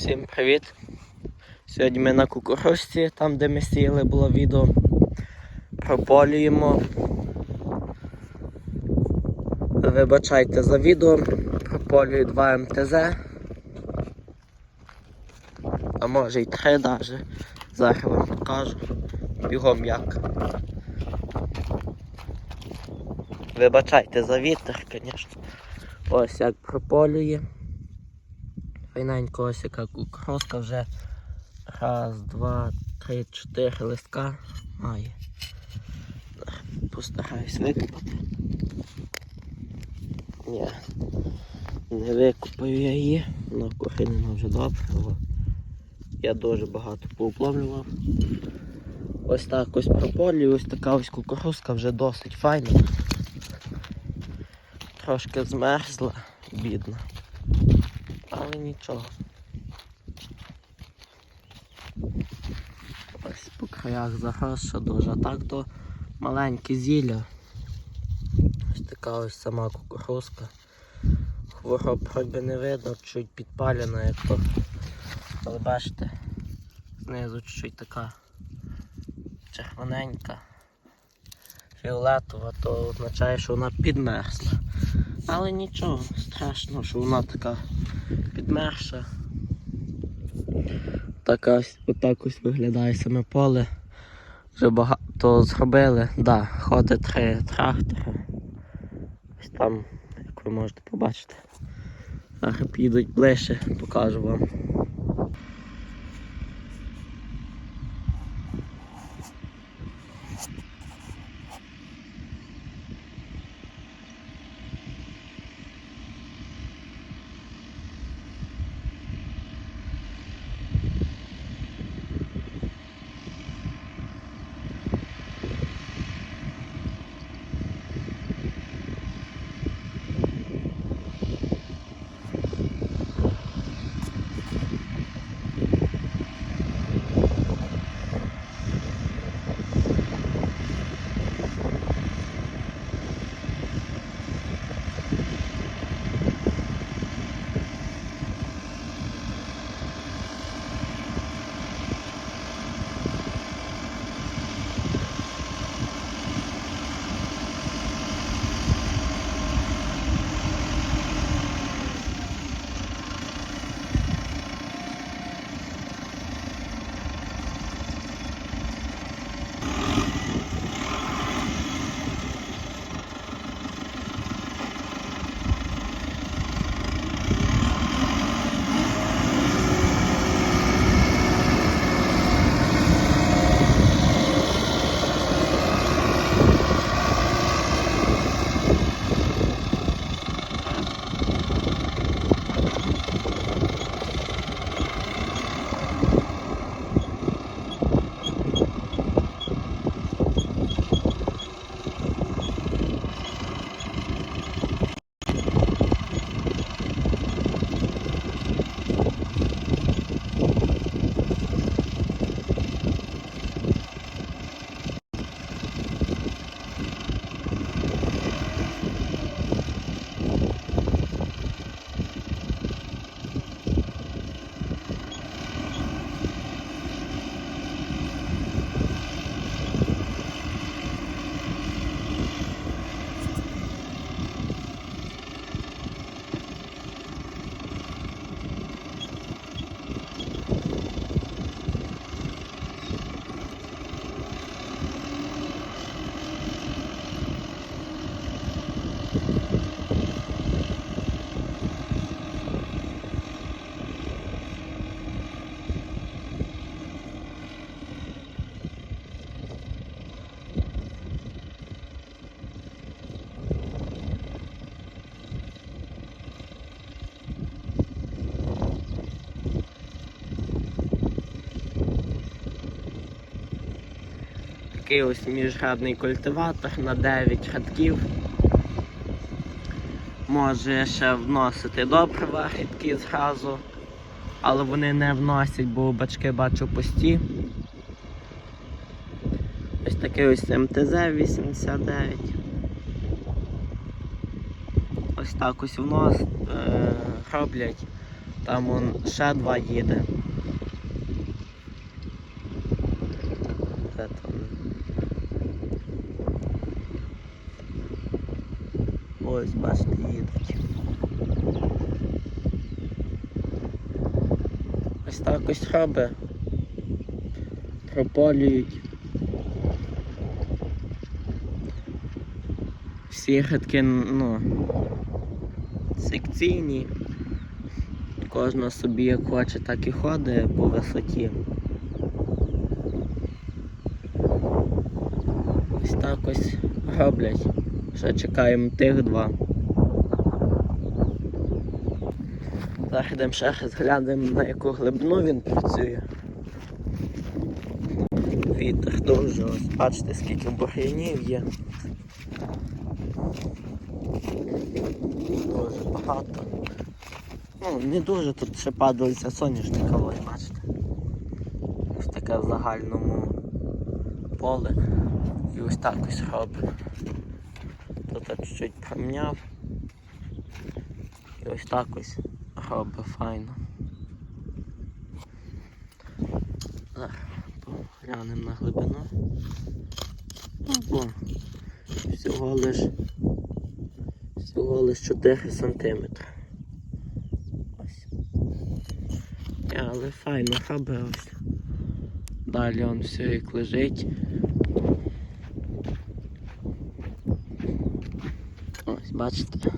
Всім привіт! Сьогодні ми на кукурузці, там де ми сіяли було відео. Прополюємо. Вибачайте за відео. Прополюю 2 МТЗ. А може й 3 навіть. Зараз вам покажу. Бігом як. Вибачайте за вітер, звісно. Ось як прополює. Файненько ось яка кукурузка вже раз, два, три, чотири листка має. Постараюсь викопати. Ні, не викопаю я її, вона корінена вже добре, я дуже багато поопломлював. Ось так ось прополюю, ось така ось кукурузка вже досить файна. Трошки змерзла, бідна. Але нічого. Ось по краях загрозша дуже. А так то маленьке зілля. Ось така ось сама кукурузка. Хвороб вроді не видно, чуть підпалена, як то. Але бачите, знизу чуть така червоненька, фіолетова, то означає, що вона підмерзла. Але нічого страшного, що вона така підмерша. Така отак ось виглядає саме поле. Вже багато зробили. Да, ходить три трактори. Ось там, як ви можете побачити. Зараз підуть ближче, покажу вам. Такий ось міжрядний культиватор на 9 рядків. Може ще вносити добрива рідкі зразу, але вони не вносять, бо бачки бачу пусті. Ось такий ось МТЗ 89. Ось так ось внос е, роблять Там он ще два їде. Де там? Ось, бачите, їдуть. Ось так ось робить. Прополюють. Всі грядки, ну, секційні. Кожна собі як хоче, так і ходить по висоті. Ось так ось роблять. Ще чекаємо тих два. Зараз йдемо ще раз на яку глибину він працює. Вітер дуже ось бачите скільки бур'янів є. Дуже багато. Ну, не дуже тут ще падалися соняшника, ось бачите. Ось таке в загальному поле. І ось так ось робить. Тут я чуть-чуть промняв. І ось так ось робить файно. Поглянемо на глибину. Ну, бо всього лиш всього лиш 4 сантиметри. Ось. Але файно робить ось. Далі он все як лежить. Ось, бачите,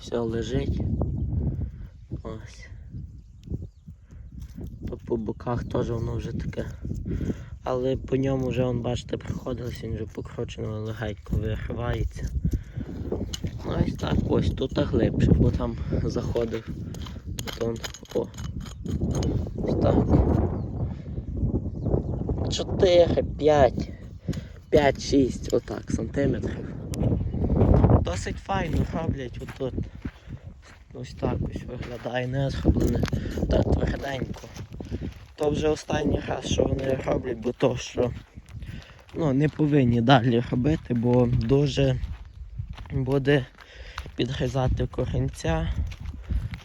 все лежить. Ось. По боках теж воно вже таке. Але по ньому вже, он, бачите, приходилось, він вже покручено легенько виривається. Ну ось так, ось тут глибше, бо там заходив. Тут он, о. Ось так. 4, 5, 5, 6, отак, сантиметрів. Досить файно роблять отут. Ось так ось виглядає не зроблене та тверденько. То вже останній раз, що вони роблять, бо то, що ну, не повинні далі робити, бо дуже буде підгризати корінця,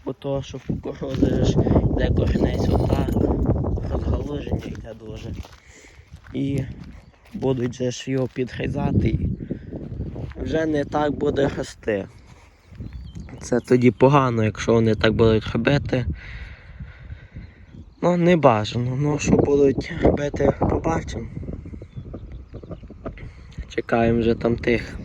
бо то, що в кукурузи ж йде корінець отак, розгалуження йде дуже. І будуть же ж його підгризати і вже не так буде рости. Це тоді погано, якщо вони так будуть робити. Ну, не бажано. Ну, що будуть робити, побачимо. Чекаємо вже там тих.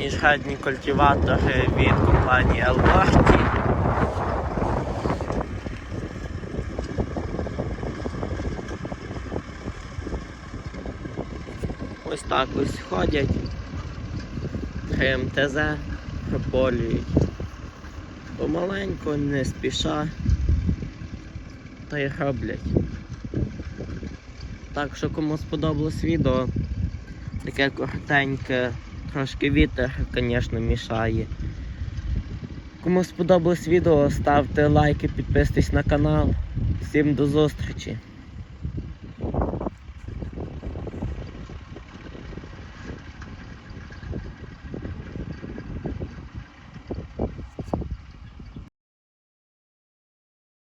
Міжрядні культиватори від компанії Alberti. Ось так ось ходять. ГМТЗ прополюють. Помаленьку, не спіша. Та й роблять. Так що кому сподобалось відео, таке коротеньке. Трошки вітер, звісно, мішає. Кому сподобалось відео, ставте лайки, підписуйтесь на канал. Всім до зустрічі!